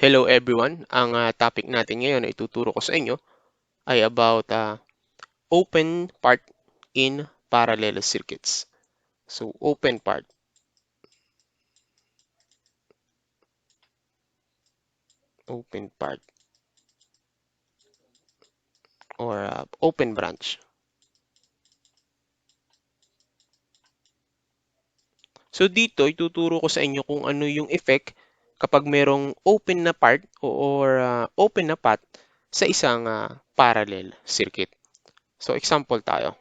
Hello everyone. Ang ah, topic natin ngayon na ituturo ko sa inyo ay about ah, open part in parallel circuits. So, open part. Open part. Or ah, open branch. So, dito ituturo ko sa inyo kung ano yung effect kapag merong open na part or ah, open na path sa isang ah, parallel circuit. So, example tayo.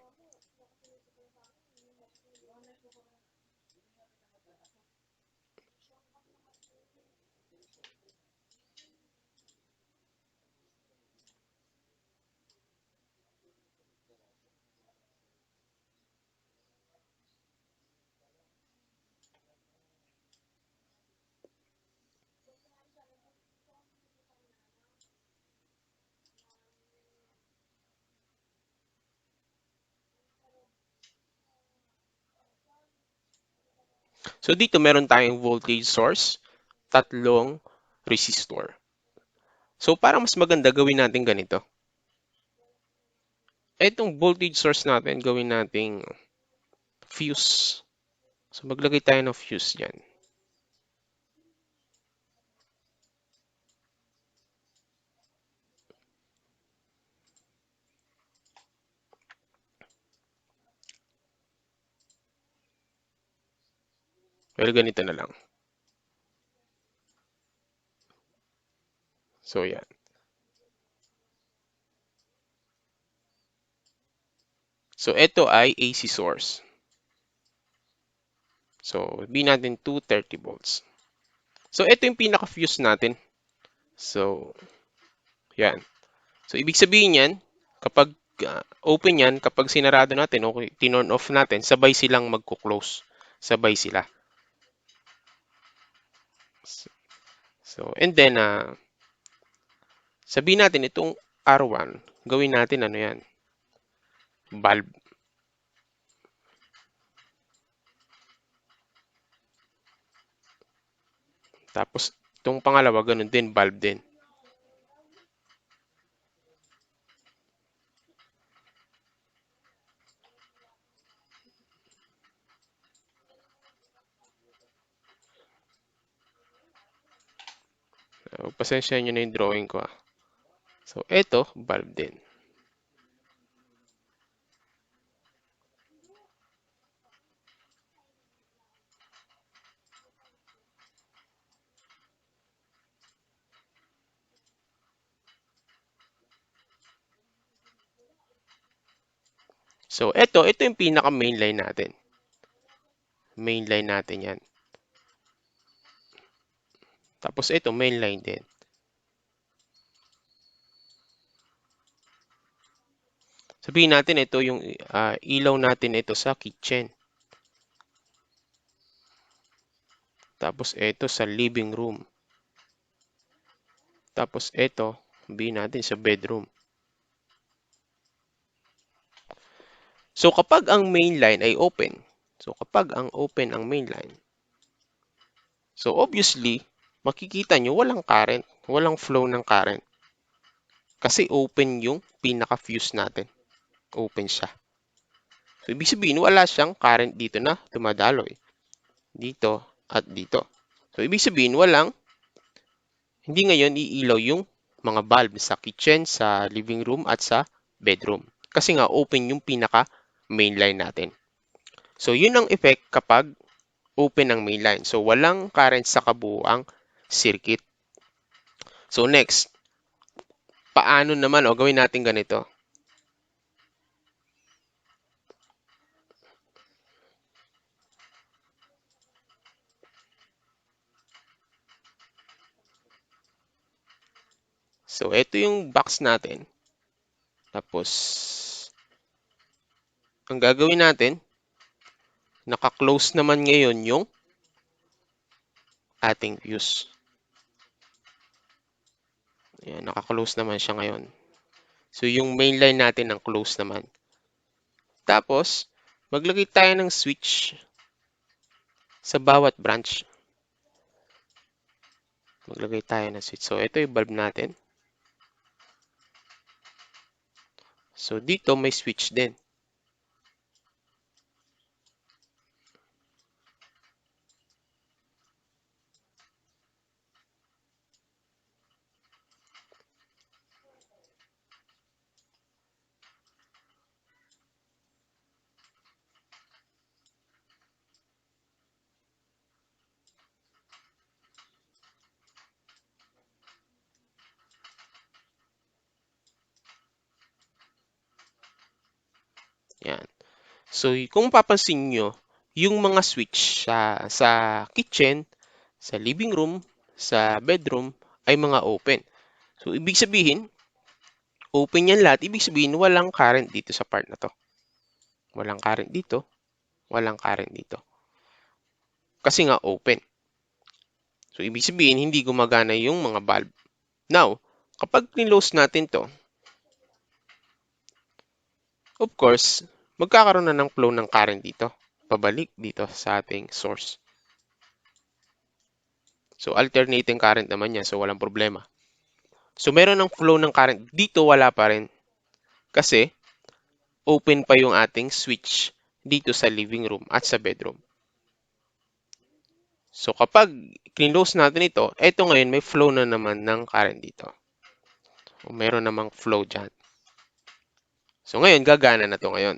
So, dito meron tayong voltage source, tatlong resistor. So, para mas maganda, gawin natin ganito. Itong voltage source natin, gawin nating fuse. So, maglagay tayo ng fuse dyan. Well, ganito na lang. So, yan. So, ito ay AC source. So, sabihin natin 230 volts. So, ito yung pinaka-fuse natin. So, yan. So, ibig sabihin yan, kapag uh, open yan, kapag sinarado natin o tinorn off natin, sabay silang magko-close. Sabay sila. So, and then, uh, sabihin natin itong R1, gawin natin ano yan, bulb. Tapos, itong pangalawa, ganun din, bulb din. So, pasensya nyo na yung drawing ko. Ah. So, ito, bulb din. So, ito, ito yung pinaka main line natin. Main line natin yan. Tapos ito, main line din. Sabihin natin ito yung uh, ilaw natin ito sa kitchen. Tapos ito sa living room. Tapos ito, sabihin natin sa bedroom. So kapag ang main line ay open, so kapag ang open ang main line, so obviously, makikita nyo walang current, walang flow ng current. Kasi open yung pinaka-fuse natin. Open siya. So, ibig sabihin, wala siyang current dito na dumadaloy. Dito at dito. So, ibig sabihin, walang, hindi ngayon iilaw yung mga bulb sa kitchen, sa living room, at sa bedroom. Kasi nga, open yung pinaka main line natin. So, yun ang effect kapag open ang main line. So, walang current sa kabuuang circuit. So, next, paano naman, o gawin natin ganito. So, ito yung box natin. Tapos, ang gagawin natin, naka-close naman ngayon yung ating fuse. Ayan, naka-close naman siya ngayon. So, yung main line natin ang close naman. Tapos, maglagay tayo ng switch sa bawat branch. Maglagay tayo ng switch. So, ito yung bulb natin. So, dito may switch din. Yan. So, kung papansin nyo, yung mga switch sa, sa kitchen, sa living room, sa bedroom, ay mga open. So, ibig sabihin, open yan lahat. Ibig sabihin, walang current dito sa part na to. Walang current dito. Walang current dito. Kasi nga open. So, ibig sabihin, hindi gumagana yung mga bulb. Now, kapag close natin to, of course, magkakaroon na ng flow ng current dito. Pabalik dito sa ating source. So, alternating current naman yan. So, walang problema. So, meron ng flow ng current. Dito, wala pa rin. Kasi, open pa yung ating switch dito sa living room at sa bedroom. So, kapag close natin ito, ito ngayon may flow na naman ng current dito. O meron namang flow dyan. So, ngayon, gagana na to ngayon.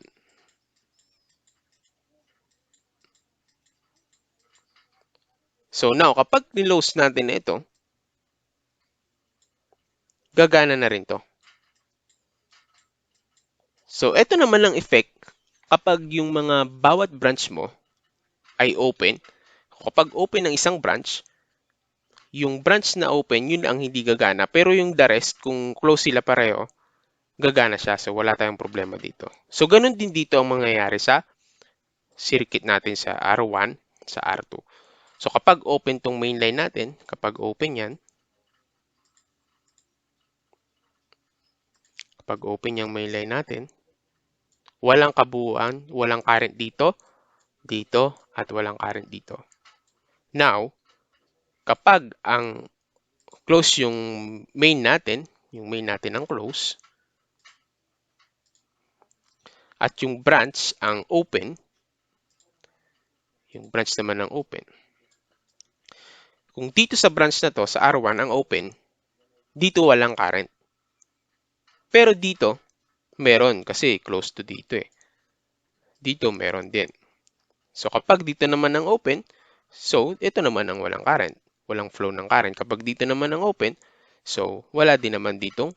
So, now, kapag nilose natin na ito, gagana na rin to. So, ito naman ang effect kapag yung mga bawat branch mo ay open. Kapag open ang isang branch, yung branch na open, yun ang hindi gagana. Pero yung the rest, kung close sila pareho, gagana siya. So, wala tayong problema dito. So, ganun din dito ang mangyayari sa circuit natin sa R1, sa R2. So, kapag open tong main line natin, kapag open yan, kapag open yung main line natin, walang kabuuan, walang current dito, dito, at walang current dito. Now, kapag ang close yung main natin, yung main natin ang close, at yung branch ang open, yung branch naman ang open. Kung dito sa branch na to, sa R1 ang open, dito walang current. Pero dito, meron kasi close to dito eh. Dito meron din. So kapag dito naman ang open, so ito naman ang walang current. Walang flow ng current. Kapag dito naman ang open, so wala din naman ditong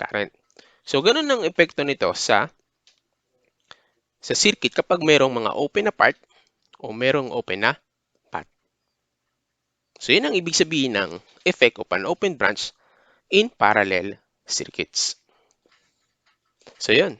current. So ganun ang epekto nito sa sa circuit kapag merong mga open na part o merong open na path. So yun ang ibig sabihin ng effect of an open branch in parallel circuits. So yun.